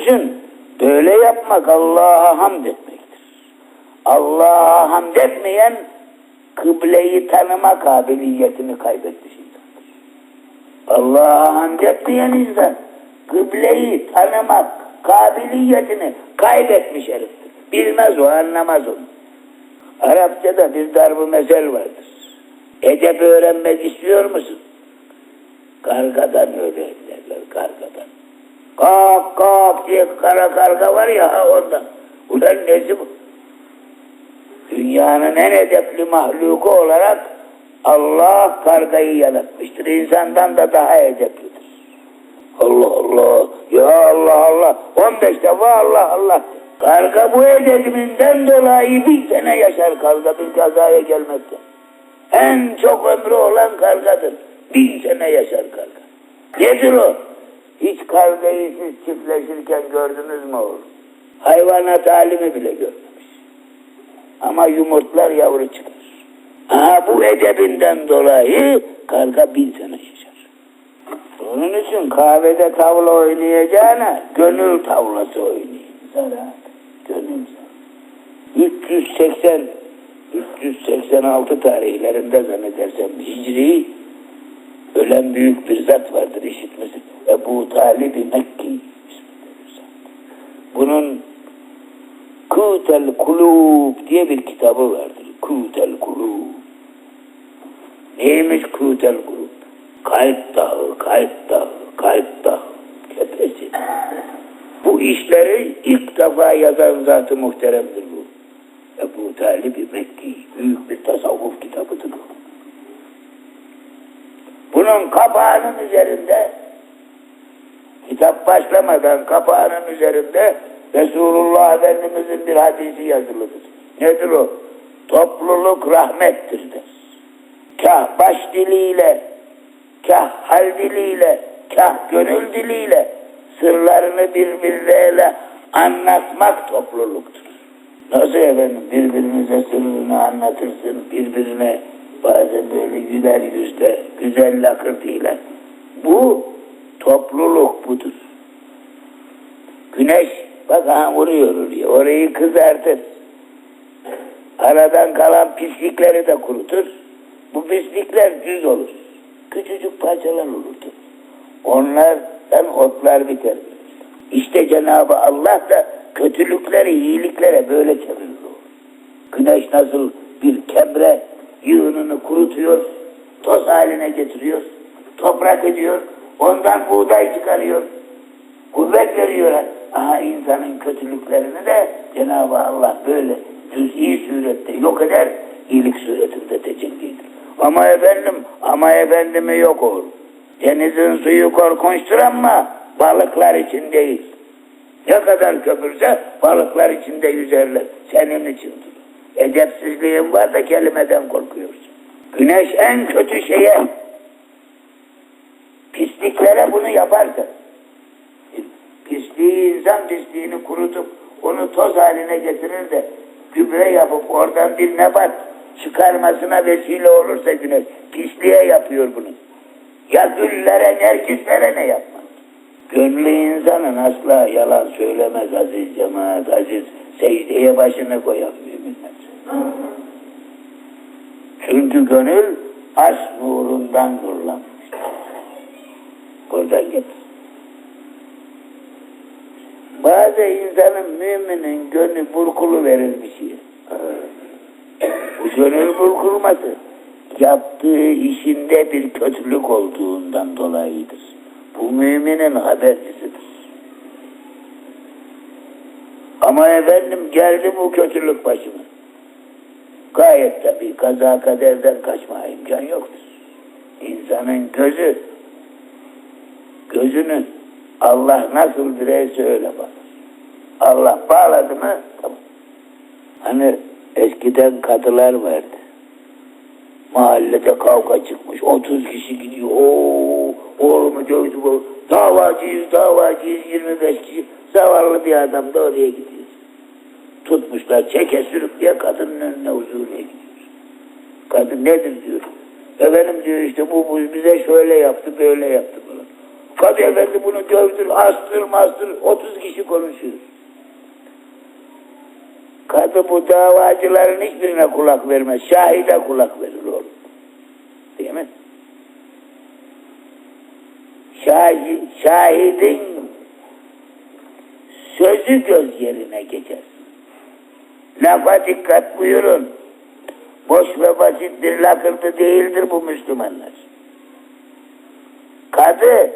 için böyle yapmak Allah'a hamd etmektir. Allah'a hamd etmeyen kıbleyi tanıma kabiliyetini kaybetmiş insandır. Allah'a hamd etmeyen insan kıbleyi tanımak kabiliyetini kaybetmiş heriftir. Bilmez o, anlamaz onu. Arapçada bir darbu mesel vardır. Edep öğrenmek istiyor musun? Kargadan kargadan. Kalk kalk diye kara karga var ya ha ondan. Ulan nesi bu? Dünyanın en edepli mahluku olarak Allah kargayı yaratmıştır. İnsandan da daha edeplidir. Allah Allah, ya Allah Allah, 15 defa Allah Allah. Karga bu edebinden dolayı bir sene yaşar karga bir kazaya gelmekten. En çok ömrü olan kargadır. Bin sene yaşar karga. Nedir o? Hiç kargayı siz çiftleşirken gördünüz mü oğlum? Hayvanat alimi bile görmemiş. Ama yumurtlar yavru çıkar. Ha bu edebinden dolayı karga bin sene yaşar. Onun için kahvede tavla oynayacağına gönül tavlası oynayın. Zarar. Gönül zarar. 380 386 tarihlerinde zannedersem Hicri ölen büyük bir zat vardır işitmesin. Ebu Talib-i Mekki. Bunun Kutel Kulub diye bir kitabı vardır. Kutel Kulub. Neymiş Kutel Kulub? Kalp dağı, kalp dağı, kalp dağı. Kepesi. Bu işleri ilk defa yazan zatı muhteremdir bu. Ebu Talib-i Mekki büyük bir tasavvuf kitabıdır bu. Bunun kapağının üzerinde kitap başlamadan kapağının üzerinde Resulullah Efendimizin bir hadisi yazılıdır. Nedir o? Topluluk rahmettir der. Kah baş diliyle, kah hal diliyle, kah gönül diliyle sırlarını birbirleriyle anlatmak topluluktur. Nasıl efendim birbirinize sırrını anlatırsın, birbirine bazen böyle güler yüzle, güzel lakırtıyla. Bu topluluk budur. Güneş bak ha vuruyor oraya, orayı kızartır. Aradan kalan pislikleri de kurutur. Bu pislikler düz olur. Küçücük parçalar olurdu. Onlardan otlar biter. İşte Cenab-ı Allah da kötülükleri iyiliklere böyle çevirir. Güneş nasıl bir kemre yığınını kurutuyor, toz haline getiriyor, toprak ediyor, ondan buğday çıkarıyor, kuvvet veriyor. Aha insanın kötülüklerini de Cenab-ı Allah böyle cüz'i surette yok eder, iyilik suretinde tecellidir. Ama efendim, ama efendimi yok olur. Denizin suyu korkunçtur ama balıklar için değil. Ne kadar köpürse balıklar içinde yüzerler. Senin içindir. Edepsizliğin var da kelimeden korkuyorsun. Güneş en kötü şeye, pisliklere bunu yaparsa, pisliği insan pisliğini kurutup onu toz haline getirir de gübre yapıp oradan bir nebat çıkarmasına vesile olursa güneş pisliğe yapıyor bunu. Ya güllere, nergislere ne yapmaz? Gönlü insanın asla yalan söylemez aziz cemaat, aziz secdeye başını koyan müminler. Çünkü gönül aşk nurundan nurlanmıştır. Buradan getir. Bazı insanın müminin gönlü burkulu verir bir şey. Bu gönül burkulması yaptığı işinde bir kötülük olduğundan dolayıdır. Bu müminin habercisidir. Ama efendim geldi bu kötülük başıma. Gayet tabii kaza kaderden kaçma imkan yoktur. İnsanın gözü, gözünü Allah nasıl direyse öyle bakar. Allah bağladı mı tamam. Hani eskiden kadılar vardı. Mahallede kavga çıkmış. 30 kişi gidiyor. Oo, oğlumu dövdü bu. Davacıyız, davacıyız. 25 kişi. Zavallı bir adam da oraya gidiyor. Tutmuşlar çeke sürükleye kadının önüne huzuruna gidiyor. Kadın nedir diyor. Efendim diyor işte bu, bu bize şöyle yaptı, böyle yaptı falan. Kadı efendi bunu dövdür, astır mastır, 30 kişi konuşuyor. Kadı bu davacıların hiçbirine kulak vermez. Şahide kulak verir oğlum. Değil mi? Şahid, şahidin sözü göz yerine geçer. Lafa dikkat buyurun. Boş ve basittir, lakırtı değildir bu Müslümanlar. Kadı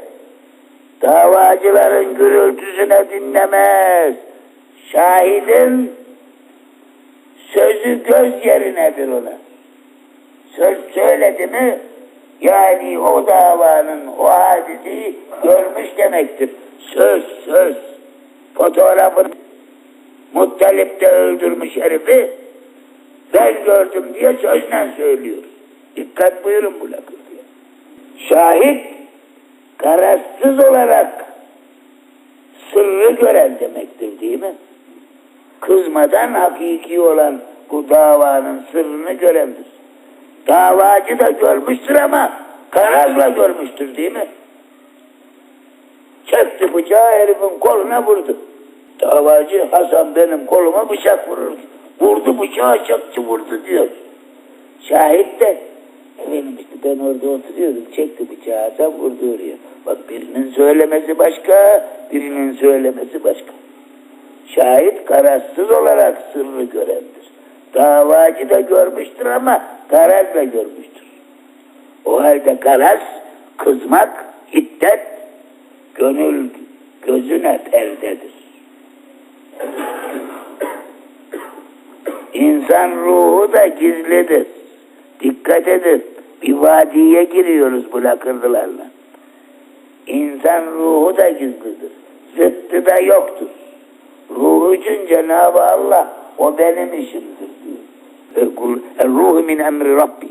davacıların gürültüsüne dinlemez. Şahidin sözü göz yerinedir ona. Söz söyledi mi yani o davanın o hadiseyi görmüş demektir. Söz söz. Fotoğrafını Muttalip de öldürmüş herifi ben gördüm diye sözle söylüyor. Dikkat buyurun bu lakırtıya. Şahit karazsız olarak sırrı gören demektir değil mi? Kızmadan hakiki olan bu davanın sırrını görendir. Davacı da görmüştür ama karazla görmüştür değil mi? Çekti bıçağı herifin koluna vurdu. Davacı Hasan benim koluma bıçak vurur. Vurdu bıçağı çaktı vurdu diyor. Şahit de efendim işte ben orada oturuyordum çekti bıçağı Hasan vurdu oraya. Bak birinin söylemesi başka, birinin söylemesi başka. Şahit karazsız olarak sırrı görendir. Davacı da görmüştür ama karazla görmüştür. O halde karaz, kızmak, hiddet, gönül gözüne perdedir. İnsan ruhu da gizlidir. Dikkat edin. Bir vadiye giriyoruz bu lakırdılarla. İnsan ruhu da gizlidir. Zıttı da yoktur. Ruhu için Cenab-ı Allah o benim işimdir diyor. Ruhu min emri Rabbi.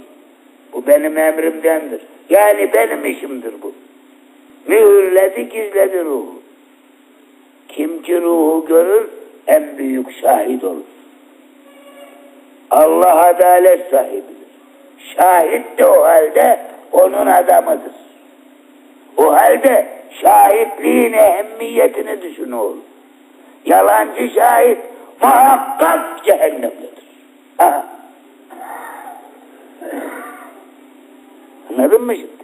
Bu benim emrimdendir. Yani benim işimdir bu. Mühürledi gizledi ruhu. Kim ki ruhu görür en büyük şahit olur. Allah adalet sahibidir. Şahit de o halde onun adamıdır. O halde şahitliğin ehemmiyetini düşün oğlum. Yalancı şahit muhakkak cehennemdedir. Anladın mı şimdi?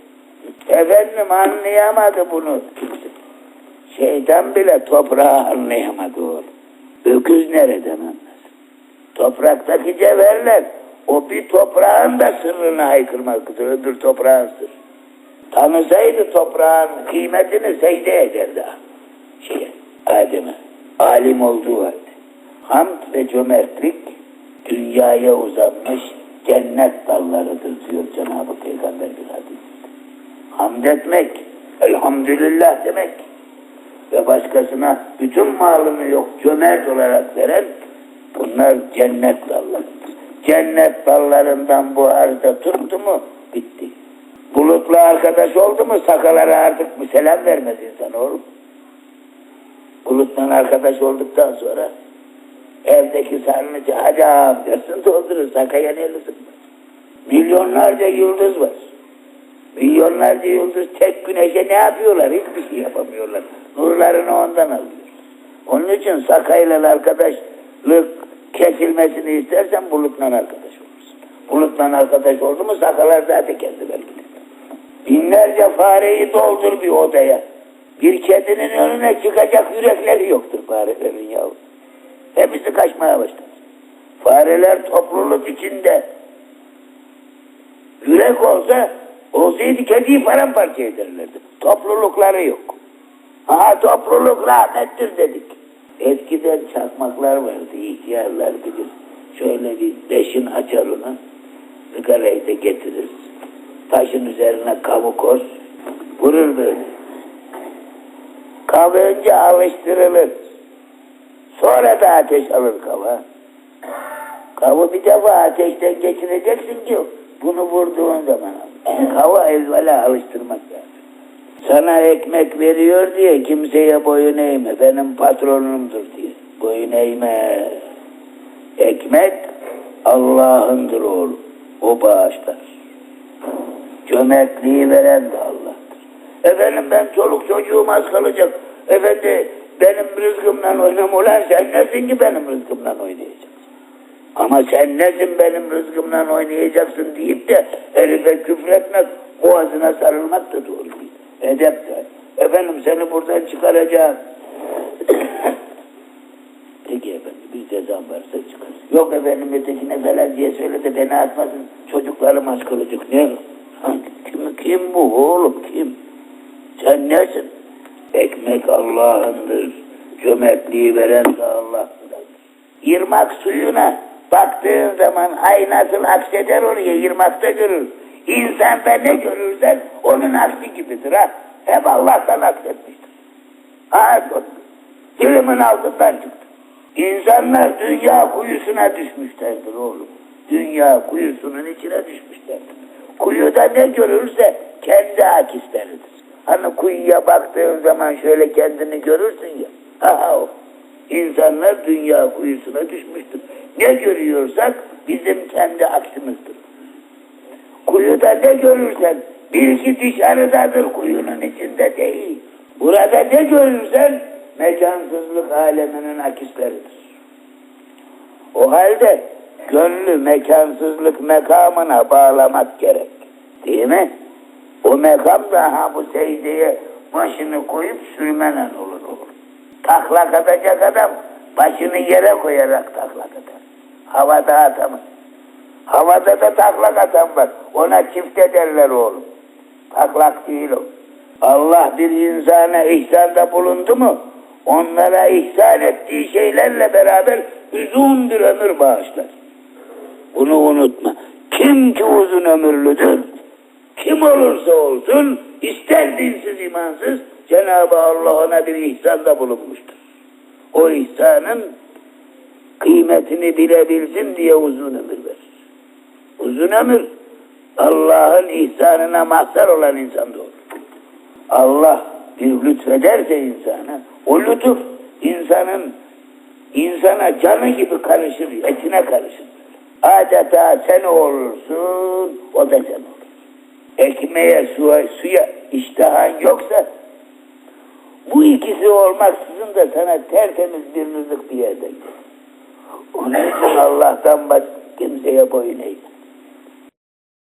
Efendim anlayamadı bunu. Şeytan bile toprağı anlayamadı oğlum. Öküz nereden anlasın? Topraktaki cevherler o bir toprağın da sırrını haykırmaktadır. Öbür toprağın. Tanısaydı toprağın kıymetini secde ederdi. Şeye, Adem'e. Alim olduğu halde. Hamd ve cömertlik dünyaya uzanmış cennet dallarıdır diyor Cenab-ı Peygamber bir hadis. Hamd etmek, elhamdülillah demek ve başkasına bütün malını yok cömert olarak veren bunlar cennet dallarıdır. Cennet dallarından bu arzda tuttu mu bitti. Bulutla arkadaş oldu mu sakalara artık bir selam vermez insan oğlum. Bulutla arkadaş olduktan sonra evdeki sarnıcı ağam dersin doldurur sakaya ne lüzum var. Milyonlarca yıldız var. Milyonlarca yıldız tek güneşe ne yapıyorlar? Hiçbir şey yapamıyorlar. Nurlarını ondan alıyor. Onun için sakayla arkadaşlık kesilmesini istersen bulutla arkadaş olursun. Bulutla arkadaş oldu mu sakalar zaten kendiler gider. Binlerce fareyi doldur bir odaya. Bir kedinin önüne çıkacak yürekleri yoktur farelerin yavrum. Hepsi kaçmaya başlar. Fareler topluluk içinde yürek olsa olsaydı kediyi paramparça ederlerdi. Toplulukları yok. Aha topluluk rahmettir dedik. Eskiden çakmaklar vardı, ihtiyarlar bilir. Şöyle bir beşin açar onu, sigarayı da getirir. Taşın üzerine kavu kor, vurur böyle. Kav önce alıştırılır. Sonra da ateş alır kava. Kavı bir defa ateşten geçireceksin ki bunu vurduğun zaman. Kava evvela alıştırmak lazım. Sana ekmek veriyor diye kimseye boyun eğme. Benim patronumdur diye. Boyun eğme. Ekmek Allah'ındır oğlum. O bağışlar. Cömertliği veren de Allah'tır. Efendim ben çoluk çocuğum az kalacak. Efendi benim rızkımla oynam ulan sen nesin ki benim rızkımla oynayacaksın? Ama sen nesin benim rızkımla oynayacaksın deyip de herife küfretmek, boğazına sarılmak da doğru değil. Edep de. Efendim seni buradan çıkaracağım. Peki efendim bir cezam varsa çıkar. Yok efendim ötekine falan diye söyle de beni atmasın. Çocuklarım aç kalacak. Ne? Kim, kim bu oğlum kim? Sen nesin? Ekmek Allah'ındır. Cömertliği veren de Allah'ındır. Yırmak suyuna baktığın zaman ay nasıl akseder oraya yırmakta görür. İnsanda ne görürsen onun aksi gibidir ha. Hep Allah'tan aksetmiştir. Ha, dilimin altından çıktı. İnsanlar dünya kuyusuna düşmüşlerdir oğlum. Dünya kuyusunun içine düşmüşlerdir. Kuyuda ne görürse kendi akisleridir. Hani kuyuya baktığın zaman şöyle kendini görürsün ya. Aha o. İnsanlar dünya kuyusuna düşmüştür. Ne görüyorsak bizim kendi. Kuyuda ne görürsen bil ki dışarıdadır kuyunun içinde değil. Burada ne görürsen mekansızlık aleminin akisleridir. O halde gönlü mekansızlık mekamına bağlamak gerek. Değil mi? O mekam da ha bu secdeye başını koyup sürmenen olur olur. Taklak atacak adam başını yere koyarak taklak atar. Havada atamaz. Havada da taklak atan var. Ona çift ederler oğlum. Taklak değil o. Allah bir insana ihsanda bulundu mu onlara ihsan ettiği şeylerle beraber uzun bir ömür bağışlar. Bunu unutma. Kim ki uzun ömürlüdür, kim olursa olsun, ister dinsiz imansız, Cenab-ı Allah ona bir ihsanda bulunmuştur. O ihsanın kıymetini bilebilsin diye uzun ömür. Uzun ömür Allah'ın ihsanına mahzar olan insanda olur. Allah bir lütfederse insana, o lütuf insanın insana canı gibi karışır, etine karışır. Adeta sen olursun, o da sen olur. Ekmeğe, suya, suya iştahan yoksa bu ikisi olmaksızın da sana tertemiz bir rızık bir yerden gelir. Onun için Allah'tan başka kimseye boyun eğme.